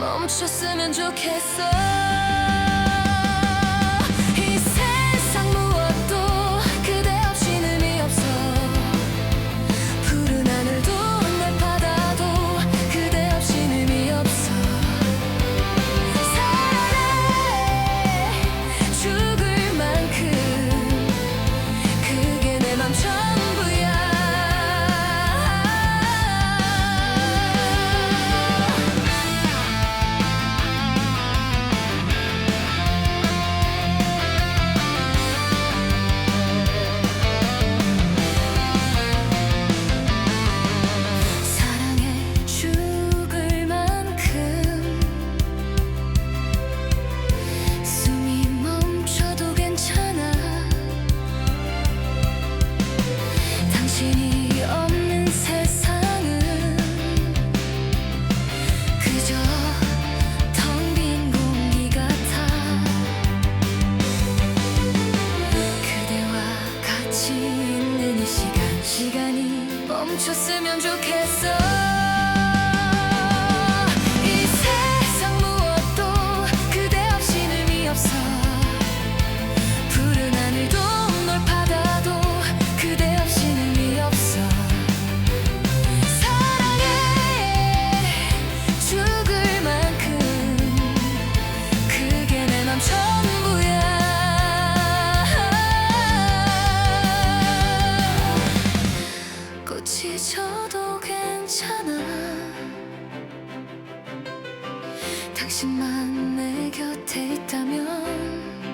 멈췄으면 좋겠어. 멈췄으면 좋겠어. 당신만 내 곁에 있다면